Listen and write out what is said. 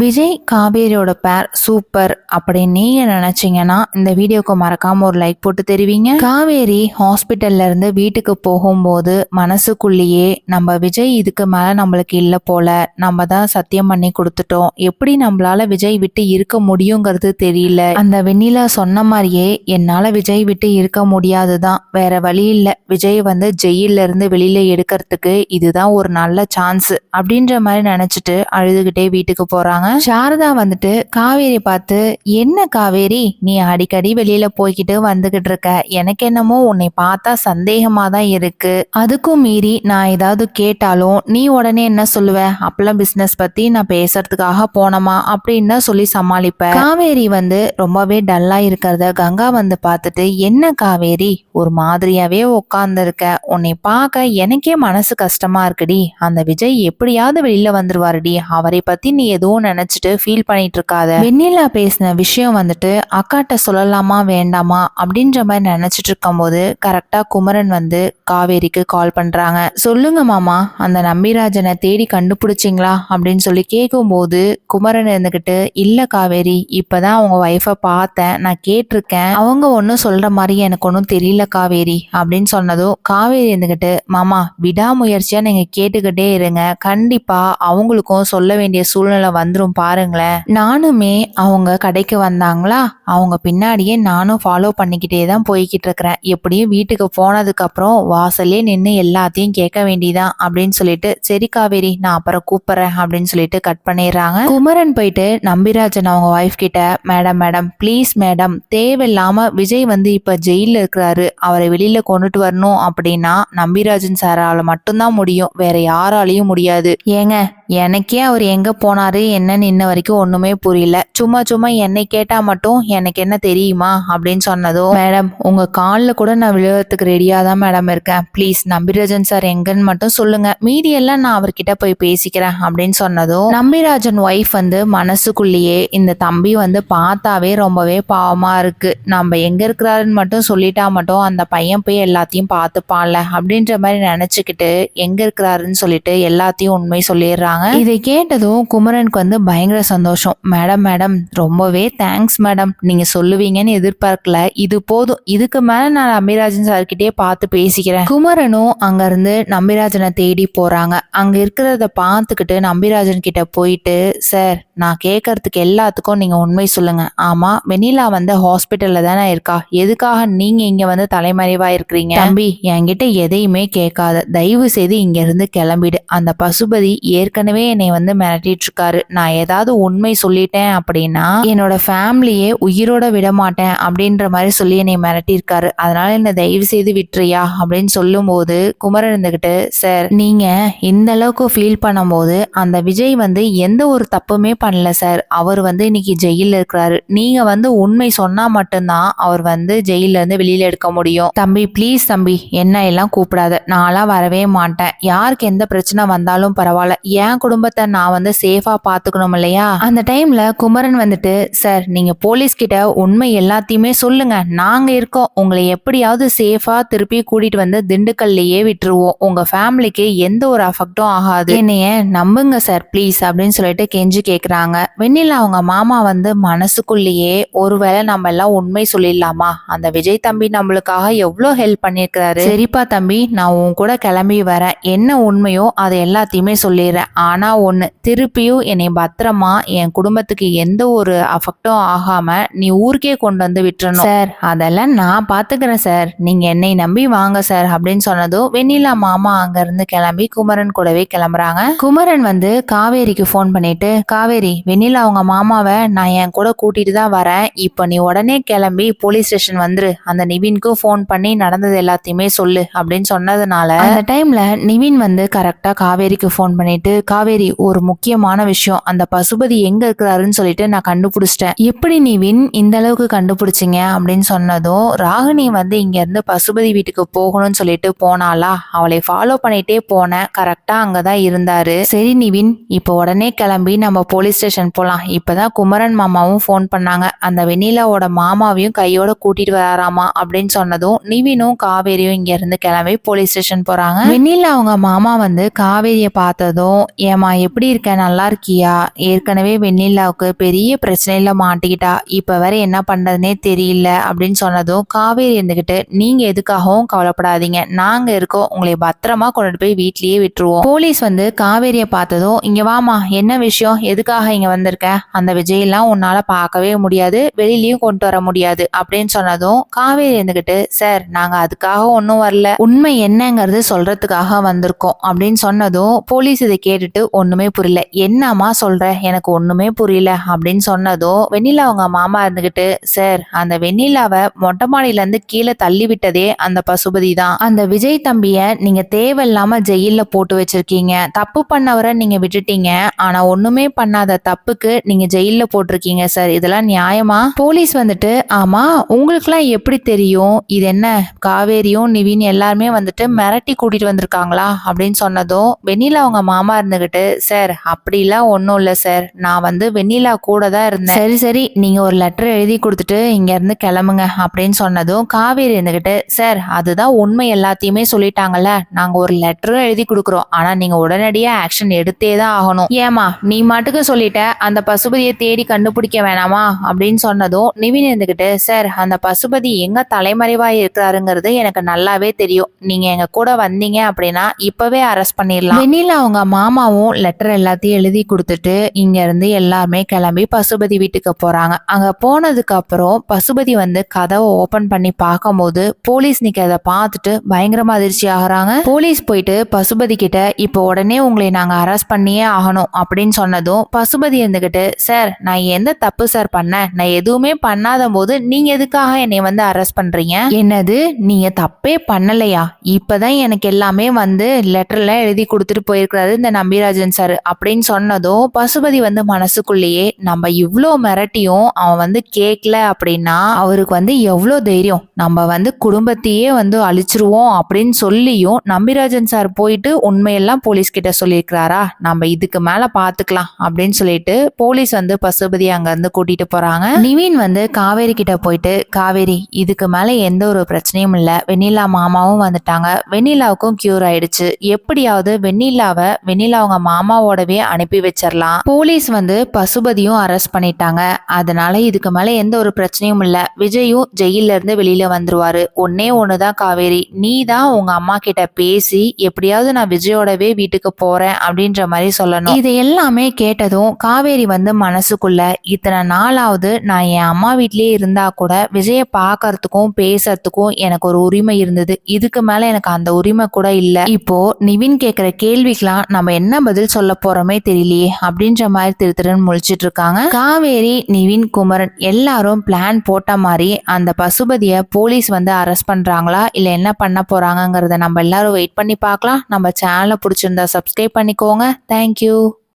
விஜய் காவேரியோட பேர் சூப்பர் அப்படின்னு நீங்க நினைச்சீங்கன்னா இந்த வீடியோக்கு மறக்காம ஒரு லைக் போட்டு தெரிவிங்க. காவேரி ஹாஸ்பிட்டல்ல இருந்து வீட்டுக்கு போகும்போது மனசுக்குள்ளேயே நம்ம விஜய் இதுக்கு மேல நம்மளுக்கு இல்ல போல நம்ம தான் சத்தியம் பண்ணி கொடுத்துட்டோம். எப்படி நம்மளால விஜய் விட்டு இருக்க முடியுங்கிறது தெரியல. அந்த வெண்ணிலா சொன்ன மாதிரியே என்னால விஜய் விட்டு இருக்க முடியாதுதான். வேற வழி இல்ல. விஜய் வந்து ஜெயில இருந்து வெளியில எடுக்கிறதுக்கு இதுதான் ஒரு நல்ல சான்ஸ் அப்படின்ற மாதிரி நினைச்சிட்டு அழுதுகிட்டே வீட்டுக்கு போறாங்க. சாரதா வந்துட்டு காவேரி பார்த்து என்ன காவேரி? நீ அடிக்கடி வெளியில போய்கிட்டு வந்துகிட்டு இருக்க. எனக்கு என்னமோ உன்னை பார்த்தா சந்தேகமா தான் இருக்கு. அதுக்கும் மீறி நான் ஏதாவது கேட்டாலும் நீ உடனே என்ன சொல்லுவ? அப்பெல்லாம் பிசினஸ் பத்தி நான் பேசுறதுக்காக போனோமா? அப்படின்னு சொல்லி சமாளிப்ப. காவேரி வந்து ரொம்பவே டல்லா இருக்கிறத கங்கா வந்து பார்த்துட்டு என்ன காவேரி? ஒரு மாதிரியாவே உட்காந்துருக்க உன்னை பார்க்க எனக்கே மனசு கஷ்டமா இருக்குடி. அந்த விஜய் எப்படியாவது வெளியில வந்துருவாருடி. அவரை பத்தி நீ எதுவும் நினைச்சிட்டு ஃபீல் பண்ணிட்டு இருக்காத வெண்ணிலா பேசின விஷயம் வந்துட்டு அக்காட்ட சொல்லலாமா வேண்டாமா? அப்படின்ற மாதிரி நினைச்சிட்டு இருக்கும்போது கரெக்டா குமரன் வந்து காவேரிக்கு கால் பண்றாங்க. சொல்லுங்க மாமா அந்த நம்பிராஜனை தேடி கண்டுபிடிச்சிங்களா? அப்படின்னு சொல்லி கேட்கும்போது குமரன் இருந்துகிட்டு இல்ல காவேரி இப்பதான் அவங்க ஒய்ஃபை பார்த்தேன் நான் கேட்டிருக்கேன். அவங்க ஒன்றும் சொல்ற மாதிரி எனக்கு ஒன்றும் தெரியல காவேரி. அப்படின்னு சொன்னதும் காவேரி இருந்துகிட்டு மாமா விடாமுயற்சியா நீங்க கேட்டுக்கிட்டே இருங்க. கண்டிப்பா அவங்களுக்கும் சொல்ல வேண்டிய சூழ்நிலை வந்து வந்துடும் பாருங்களேன். நானுமே அவங்க கடைக்கு வந்தாங்களா? அவங்க பின்னாடியே நானும் ஃபாலோ பண்ணிக்கிட்டே தான் போய்கிட்டு இருக்கிறேன் எப்படியும் வீட்டுக்கு போனதுக்கப்புறம் வாசலே நின்று எல்லாத்தையும் கேட்க வேண்டியதான் அப்படின்னு சொல்லிட்டு சரி காவேரி நான் அப்புறம் கூப்பிட்றேன் அப்படின்னு சொல்லிட்டு கட் பண்ணிடுறாங்க. குமரன் போயிட்டு நம்பிராஜன் அவங்க ஒய்ஃப் கிட்ட மேடம் மேடம் ப்ளீஸ் மேடம் தேவையில்லாம விஜய் வந்து இப்ப ஜெயில இருக்கிறாரு. அவரை வெளியில கொண்டுட்டு வரணும் அப்படின்னா நம்பிராஜன் சாரால மட்டும்தான் முடியும். வேற யாராலையும் முடியாது. ஏங்க எனக்கே அவர் எங்க போனாரு என்னன்னு இன்ன வரைக்கும் ஒண்ணுமே புரியல. சும்மா சும்மா என்னை கேட்டா மட்டும் எனக்கு என்ன தெரியுமா? அப்படின்னு சொன்னதும் மேடம் உங்க காலில் கூட நான் விழுவதுக்கு ரெடியா தான் மேடம் இருக்கேன். ப்ளீஸ் நம்பிராஜன் சார் எங்கன்னு மட்டும் சொல்லுங்க. மீதி எல்லாம் நான் அவர்கிட்ட போய் பேசிக்கிறேன் அப்படின்னு சொன்னதும் நம்பிராஜன் ஒய்ஃப் வந்து மனசுக்குள்ளேயே இந்த தம்பி வந்து பார்த்தாவே ரொம்பவே பாவமா இருக்கு. நம்ம எங்க இருக்கிறாருன்னு மட்டும் சொல்லிட்டா மட்டும் அந்த பையன் போய் எல்லாத்தையும் பார்த்துப்பான்ல அப்படின்ற மாதிரி நினைச்சுக்கிட்டு எங்க இருக்கிறாருன்னு சொல்லிட்டு எல்லாத்தையும் உண்மை சொல்லிடுறாங்க. இதை கேட்டதும் குமரனுக்கு வந்து பயங்கர சந்தோஷம். மேடம் மேடம் ரொம்பவே தேங்க்ஸ் மேடம். நீங்க சொல்லுவீங்கன்னு எதிர்பார்க்கல. இது போதும். இதுக்கு மேல நான் நம்பிராஜன் சார்கிட்டயே பார்த்து பேசிக்கிறேன். குமரனும் அங்க இருந்து நம்பிராஜனை தேடி போறாங்க. அங்க இருக்கிறத பார்த்துக்கிட்டு நம்பிராஜன் கிட்ட போயிட்டு சார் நான் கேட்கறதுக்கு எல்லாத்துக்கும் நீங்க உண்மை சொல்லுங்க. ஆமா வெண்ணிலா வந்து ஹாஸ்பிட்டல்ல தானே இருக்கா? எதுக்காக நீங்க இங்க வந்து தலைமறைவா இருக்கிறீங்க? தம்பி என்கிட்ட எதையுமே கேட்காத. தயவு செய்து இங்க இருந்து கிளம்பிடு. அந்த பசுபதி ஏற்கனவே என்னை வந்து மிரட்டிட்டு இருக்காரு. நான் நான் ஏதாவது உண்மை சொல்லிட்டேன் அப்படின்னா என்னோட ஃபேமிலியே உயிரோட விட மாட்டேன் அப்படின்ற மாதிரி சொல்லி என்னை மிரட்டியிருக்காரு. அதனால என்ன தயவு செய்து விட்டுறியா அப்படின்னு சொல்லும்போது குமரன் இருந்துகிட்டு சார் நீங்க இந்த அளவுக்கு ஃபீல் பண்ணும்போது அந்த விஜய் வந்து எந்த ஒரு தப்புமே பண்ணல சார். அவர் வந்து இன்னைக்கு ஜெயில இருக்கிறாரு. நீங்க வந்து உண்மை சொன்னா மட்டும்தான் அவர் வந்து ஜெயில இருந்து வெளியில எடுக்க முடியும். தம்பி ப்ளீஸ் தம்பி என்ன எல்லாம் கூப்பிடாத. நான்லாம் வரவே மாட்டேன். யாருக்கு எந்த பிரச்சனை வந்தாலும் பரவாயில்ல. என் குடும்பத்தை நான் வந்து சேஃபா பாத்துக்கணும் இல்லையா? அந்த டைம்ல குமரன் வந்துட்டு சார் நீங்க போலீஸ் கிட்ட உண்மை எல்லாத்தையுமே சொல்லுங்க. நாங்க இருக்கோம். உங்களை எப்படியாவது சேஃபா திருப்பி கூட்டிட்டு வந்து திண்டுக்கல்லையே விட்டுருவோம். உங்க ஃபேமிலிக்கு எந்த ஒரு அஃபெக்டும் ஆகாது. என்னைய நம்புங்க சார் ப்ளீஸ் அப்படின்னு சொல்லிட்டு கெஞ்சி கேக்குறாங்க. வெண்ணிலா அவங்க மாமா வந்து மனசுக்குள்ளேயே ஒருவேளை நம்ம எல்லாம் உண்மை சொல்லிடலாமா? அந்த விஜய் தம்பி நம்மளுக்காக எவ்வளோ ஹெல்ப் பண்ணியிருக்கிறாரு? சரிப்பா தம்பி நான் உன் கூட கிளம்பி வரேன். என்ன உண்மையோ அதை எல்லாத்தையுமே சொல்லிடுறேன். ஆனா ஒன்று திருப்பியும் என்னை பத்திரமா என் குடும்பத்துக்கு எந்த ஒரு அஃபெக்டும் ஆகாம நீ ஊருக்கே கொண்டு வந்து விட்டுறணும். சார் அதெல்லாம் நான் பாத்துக்கிறேன் சார். நீங்க என்னை நம்பி வாங்க சார் அப்படின்னு சொன்னதும் வெண்ணிலா மாமா அங்க இருந்து கிளம்பி குமரன் கூடவே கிளம்புறாங்க. குமரன் வந்து காவேரிக்கு ஃபோன் பண்ணிட்டு காவேரி வெண்ணிலா அவங்க மாமாவை நான் என் கூட கூட்டிட்டு தான் வரேன். இப்போ நீ உடனே கிளம்பி போலீஸ் ஸ்டேஷன் வந்துரு. அந்த நிவின்க்கும் ஃபோன் பண்ணி நடந்தது எல்லாத்தையுமே சொல்லு அப்படின்னு சொன்னதுனால அந்த டைம்ல நிவின் வந்து கரெக்டா காவேரிக்கு ஃபோன் பண்ணிட்டு காவேரி ஒரு முக்கியமான விஷயம். அந்த பசுபதி எங்க இருக்கிறாருன்னு சொல்லிட்டு நான் கண்டுபிடிச்சிட்டேன். எப்படி நிவின் இந்த அளவுக்கு கண்டுபிடிச்சிங்க அப்படின்னு சொன்னதும் ராகினி வந்து இங்க இருந்து பசுபதி வீட்டுக்கு போகணும்னு சொல்லிட்டு போனாளா? அவளை ஃபாலோ பண்ணிட்டே போனேன். கரெக்டா அங்கதான் இருந்தாரு. சரி நிவின் இப்போ உடனே கிளம்பி நம்ம போலீஸ் ஸ்டேஷன் போலாம். இப்பதான் குமரன் மாமாவும் ஃபோன் பண்ணாங்க. அந்த வெண்ணிலாவோட மாமாவையும் கையோட கூட்டிட்டு வராராமா அப்படின்னு சொன்னதும் நிவினும் காவேரியும் இங்க இருந்து கிளம்பி போலீஸ் ஸ்டேஷன் போறாங்க. வெண்ணிலா அவங்க மாமா வந்து காவேரியை பார்த்ததும் ஏமா எப்படி இருக்க? நல்லா இருக்கியா? ஏற்கனவே வெண்ணிலாவுக்கு பெரிய பிரச்சனையில மாட்டிக்கிட்டா. இப்ப வர என்ன பண்றதுனே தெரியல அப்படின்னு சொன்னதும் காவேரி இருந்துகிட்டு நீங்க எதுக்காகவும் கவலைப்படாதீங்க. நாங்க இருக்கோம். உங்களை பத்திரமா கொண்டுட்டு போய் வீட்லயே விட்டுருவோம். போலீஸ் வந்து காவேரியை பார்த்ததும் இங்க வாமா என்ன விஷயம்? எதுக்காக இங்க வந்திருக்க? அந்த விஜயெல்லாம் உன்னால பார்க்கவே முடியாது. வெளியிலயும் கொண்டு வர முடியாது. அப்படின்னு சொன்னதும் காவேரி இருந்துகிட்டு சார் நாங்க அதுக்காக ஒன்றும் வரல. உண்மை என்னங்கிறது சொல்றதுக்காக வந்திருக்கோம். அப்படின்னு சொன்னதும் போலீஸ் இதை கேட்டுட்டு ஒண்ணுமே புரியல. என்னம்மா சொல்கிற எனக்கு ஒன்றுமே புரியல அப்படின்னு சொன்னதும் வெண்ணிலா அவங்க மாமா இருந்துக்கிட்டு சார் அந்த வெண்ணிலாவை மொட்டை மாடியிலேருந்து கீழே தள்ளி விட்டதே அந்த பசுபதி தான். அந்த விஜய் தம்பியை நீங்கள் தேவையில்லாமல் ஜெயிலில் போட்டு வச்சுருக்கீங்க. தப்பு பண்ணவரை நீங்கள் விட்டுட்டீங்க. ஆனால் ஒன்றுமே பண்ணாத தப்புக்கு நீங்கள் ஜெயிலில் போட்டிருக்கீங்க சார். இதெல்லாம் நியாயமா? போலீஸ் வந்துட்டு ஆமாம் உங்களுக்குலாம் எப்படி தெரியும்? இது என்ன காவேரியும் நிவின் எல்லாருமே வந்துட்டு மிரட்டி கூட்டிகிட்டு வந்திருக்காங்களா? அப்படின்னு சொன்னதும் வெண்ணிலா அவங்க மாமா இருந்துக்கிட்டு சார் அப்படிலாம் ஒன்றும் இல்லை சார். நான் வந்து வெண்ணிலா கூட தான் இருந்தேன். சரி சரி. நீங்க ஒரு லெட்டர் எழுதி கொடுத்துட்டு இங்க இருந்து கிளம்புங்க அப்படின்னு சொன்னதும் காவேரி இருந்துகிட்டு சார் அதுதான் உண்மை எல்லாத்தையுமே சொல்லிட்டாங்கல்ல. நாங்க ஒரு லெட்டரும் எழுதி கொடுக்குறோம். ஆனா நீங்க உடனடியா ஆக்ஷன் எடுத்தே தான் ஆகணும். ஏமா நீ மாட்டுக்கு சொல்லிட்ட அந்த பசுபதியை தேடி கண்டுபிடிக்க வேணாமா? அப்படின்னு சொன்னதும் நிவின் இருந்துகிட்டு சார் அந்த பசுபதி எங்க தலைமறைவா இருக்கிறாருங்கிறது எனக்கு நல்லாவே தெரியும். நீங்க எங்க கூட வந்தீங்க அப்படின்னா இப்பவே அரெஸ்ட் பண்ணிடலாம். வெண்ணில அவங்க மாமாவும் லெட்டர் எல்லாத்தையும் எழுதி கொடுத்துட்டு இங்க இங்கேருந்து எல்லாருமே கிளம்பி பசுபதி வீட்டுக்கு போகிறாங்க அங்கே போனதுக்கப்புறம் பசுபதி வந்து கதவை ஓப்பன் பண்ணி பார்க்கும்போது போலீஸ் நிக்கிறத பார்த்துட்டு பயங்கரமாக அதிர்ச்சி ஆகிறாங்க. போலீஸ் போயிட்டு பசுபதி கிட்ட இப்போ உடனே உங்களை நாங்கள் அரெஸ்ட் பண்ணியே ஆகணும் அப்படின்னு சொன்னதும் பசுபதி இருந்துக்கிட்டு சார் நான் எந்த தப்பு சார் பண்ணேன் நான் எதுவுமே பண்ணாத போது நீங்க எதுக்காக என்னை வந்து அரெஸ்ட் பண்றீங்க? என்னது? நீங்க தப்பே பண்ணலையா? இப்பதான் எனக்கு எல்லாமே வந்து லெட்டர்ல எழுதி கொடுத்துட்டு போயிருக்கிறாரு இந்த நம்பிராஜன் சார் அப்படின்னு சொன்னதும் பசுபதி வந்து மனசுக்குள்ளேயே நம்ம இவ்வளோ மிரட்டியும் அவன் வந்து கேட்கல அப்படின்னா அவருக்கு வந்து எவ்வளோ தைரியம்? நம்ம வந்து குடும்பத்தையே வந்து அழிச்சிருவோம் அப்படின்னு சொல்லியும் நம்பிராஜன் சார் போயிட்டு உண்மையெல்லாம் போலீஸ் கிட்ட சொல்லியிருக்கிறாரா? நம்ம இதுக்கு மேல பாத்துக்கலாம் அப்படின்னு சொல்லிட்டு போலீஸ் வந்து பசுபதி அங்க இருந்து கூட்டிட்டு போறாங்க. நிவின் வந்து காவேரி கிட்ட போயிட்டு காவேரி இதுக்கு மேல எந்த ஒரு பிரச்சனையும் இல்ல. வெண்ணிலா மாமாவும் வந்துட்டாங்க. வெண்ணிலாவுக்கும் கியூர் ஆயிடுச்சு. எப்படியாவது வெண்ணிலாவை வெண்ணிலா அவங்க மாமாவோடவே அனுப்பி வச்சிடலாம் போலீஸ் வந்து பசுபதியும் அரெஸ்ட் பண்ணிட்டாங்க. அதனால இதுக்கு மேல எந்த ஒரு பிரச்சனையும் இல்ல. விஜயும் ஜெயில இருந்து வெளியில வந்துருவாரு. ஒன்னே ஒண்ணுதான் காவேரி. நீ தான் உங்க அம்மா கிட்ட பேசி எப்படியாவது நான் விஜயோடவே வீட்டுக்கு போறேன் அப்படின்ற மாதிரி சொல்லணும். இது எல்லாமே கேட்டதும் காவேரி வந்து மனசுக்குள்ள இத்தனை நாளாவது நான் என் அம்மா வீட்லயே இருந்தா கூட விஜய பார்க்கறதுக்கும் பேசுறதுக்கும் எனக்கு ஒரு உரிமை இருந்தது. இதுக்கு மேல எனக்கு அந்த உரிமை கூட இல்ல. இப்போ நிவின் கேக்குற கேள்விக்கெல்லாம் நம்ம என்ன பதில் சொல்ல போறோமே தெரியலையே அப்படின்ற மாதிரி திரு திருன்னு முழிச்சிட்டு இருக்காங்க. காவேரி நிவின் குமரன் எல்லாரும் பிளான் போட்ட மாதிரி அந்த பசுபதிய போலீஸ் வந்து அரெஸ்ட் பண்றாங்களா? இல்ல என்ன பண்ண போறாங்கிறத நம்ம எல்லாரும் வெயிட் பண்ணி பார்க்கலாம். நம்ம சேனலை பிடிச்சிருந்தா சப்ஸ்கிரைப் பண்ணிக்கோங்க. தேங்க்யூ